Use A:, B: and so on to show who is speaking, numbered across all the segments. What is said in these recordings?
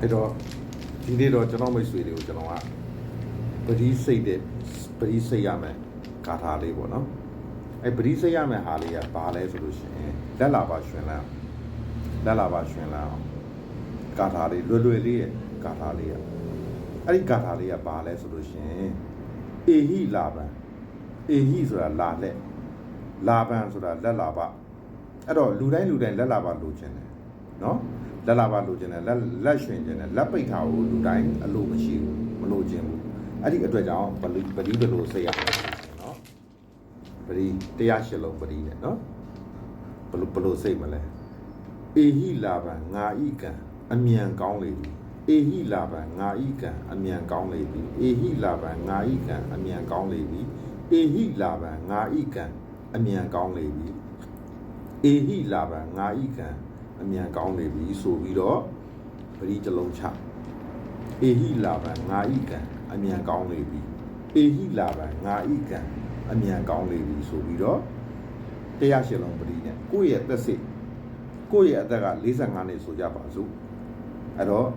A: အဲ့တော့ဒီနေ့တော့ကျွန်တော်မိတ်ဆွေတွေကိုကျွန်တော်ကပတိစိတ်တဲ့ပတိစိတ်ရမယ်ဂါထာလေးပေါ့နော်အဲ့ပတိစိတ်ရမယ်ဟာလေးကဘာလဲဆိုလို့ရှိရင်လက်လာပါရှင်လန်းလက်လာပါရှင်လန်းအောင်ဂါထာလေးလွယ်လွယ်လေးရဲ့ဂါထာလေးကအဲ့ဒီဂါထာလေးကဘာလဲဆိုလို့ရှိရင်အေဟိလာပံအေဟိဆိုတာလာလက်လာပံဆိုတာလက်လာပါအဲ့တော့လူတိုင်းလူတိုင်းလက်လာပါလိုချင်တယ်နော် လက်လာပါလိုချင်တယ်လက်လက်ရွှင်ချင်တယ်လက်ပိတ်ထားကိုလူတိုင်းအလိုမရှိဘူးမလိုချင်ဘူးအဲ့ဒီအတွက်ကြောင့်ပလိပတိဘလို့စိတ်ရအောင်နော်ပတိတရားရှစ်လုံးပတိနဲ့နော်ဘလို့ဘလို့စိတ်မလဲအေဟိလာပံငါဤကံအမြန်ကောင်းလေပြီအေဟိလာပံငါဤကံအမြန်ကောင်းလေပြီအေဟိလာပံငါဤကံအမြန်ကောင်းလေပြီအေဟိလာပံငါဤကံအမြန်ကောင်းလေပြီအေဟိလာဗံငါဤကံ အမြန်ကောင်းနေပြီဆိုပြီးတော့ပရိတစ်လုံးချအေဟိလာဗံငါဤကံအမြန်ကောင်းနေပြီအေဟိလာဗံငါဤကံအမြန်ကောင်းနေပြီဆိုပြီးတော့တရားရှင်လုံးပရိနဲ့ကိုယ့်ရဲ့သက်စိတ်ကိုယ့်ရဲ့အသက်က45နှစ်ဆိုကြပါစို့အဲ့တော့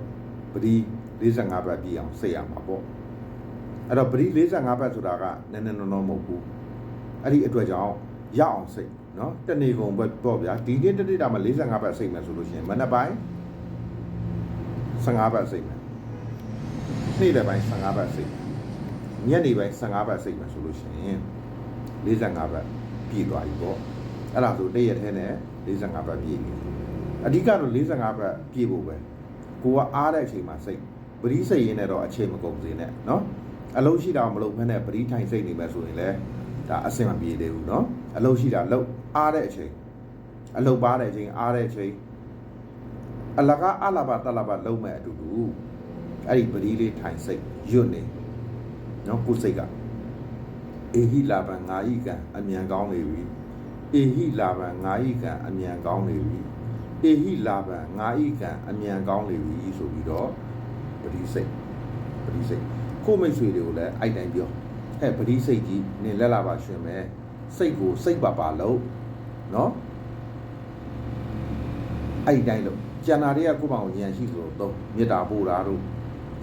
A: ပရိ45ဘတ်ပြည့်အောင်စိတ်ရမှာပေါ့အဲ့တော့ပရိ45ဘတ်ဆိုတာကနည်းနည်းနော်နော်မဟုတ်ဘူးအဲ့ဒီအတွက်ကြောင့် ရအောင်စိတ်နော်တနေကုန်ပဲပေါ့ဗျာဒီနေ့တနေ့တာမှာ45ဘတ်စိတ်မယ်ဆိုလို့ရှိရင်မနက်ပိုင်း15ဘတ်စိတ်မယ်နေ့လယ်ပိုင်း15ဘတ်စိတ်ညနေပိုင်း15ဘတ်စိတ်မယ်ဆိုလို့ရှိရင်45ဘတ်ပြည့်သွားပြီပေါ့အဲ့ဒါဆိုတရက်ထဲနဲ့45ဘတ်ပြည့်ပြီအဓိကတော့45ဘတ်ပြည့်ဖို့ပဲကိုကအားတဲ့အချိန်မှာစိတ်ပရိစိတ်ရင်းနဲ့တော့အချိန်မကုန်စေနဲ့နော်အလုံးရှိတာမလုပ်ဖ ೇನೆ ပရိထိုင်စိတ်နေမယ်ဆိုရင်လည်း ဒါအဆင်မပြေသေးဘူးနော်အလုံးရှိတာလုံးအားတဲ့အချိန်အလုံးပါတဲ့အချိန်အားတဲ့အချိန်အလကားအလာဘတလာဘလုံးမဲ့အတူတူအဲ့ဒီပရိလေးထိုင်စိတ်ယွတ်နေနော်ကိုယ်စိတ်ကအေဟိလာဘံငါဤကံအမြန်ကောင်းနေပြီအေဟိလာဘံငါဤကံအမြန်ကောင်းနေပြီအေဟိလာဘံငါဤကံအမြန်ကောင်းနေပြီဆိုပြီးတော့ပရိစိတ်ပရိစိတ်ကိုယ့်မိတ်ဆွေတွေကိုလည်းအဲ့တိုင်းပြော ဟဲ့ပရိစိတ်ကြီးနင်လက်လာပါရှင်မယ်စိတ်ကိုစိတ်ပါပါလို့နော်အဲ့ဒီတိုင်းလို့ကျန်တာတွေကကိုယ့်ဘောင်ဉာဏ်ရှိသလိုတော့မေတ္တာပို့တာတို့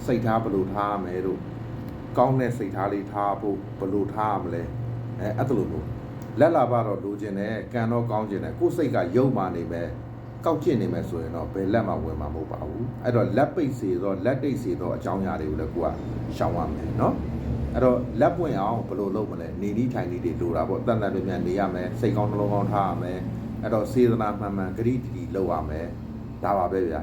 A: စိတ်ထားဘယ်လိုထားရမယ်တို့ကောင်းတဲ့စိတ်ထားလေးထားဖို့ဘယ်လိုထားရမလဲအဲအဲ့ဒါလိုလို့လက်လာပါတော့လိုချင်တယ်ကံတော့ကောင်းချင်တယ်ကိုယ်စိတ်ကယုံမာနေမယ်ကောက်ကျင့်နေမယ်ဆိုရင်တော့ဘယ်လက်မှဝင်မှာမဟုတ်ပါဘူးအဲ့တော့လက်ပိတ်စေတော့လက်တိတ်စေတော့အကြောင်းအရာတွေကိုလည်းကိုကရှောင်ရမယ်နော် အဲ့တော့လက်ပွင့်အောင်ဘယ်လိုလုပ်မလဲနေနီးထိုင်နီးတွေလိုတာပေါ့တန်တန်ပြန်ပြန်နေရမယ်စိတ်ကောင်းနှလုံးကောင်းထားရမယ်အဲ့တော့စေတနာမှန်မှန်ဂရိတ္တိလုပ်ရမယ်ဒါပါပဲဗျာ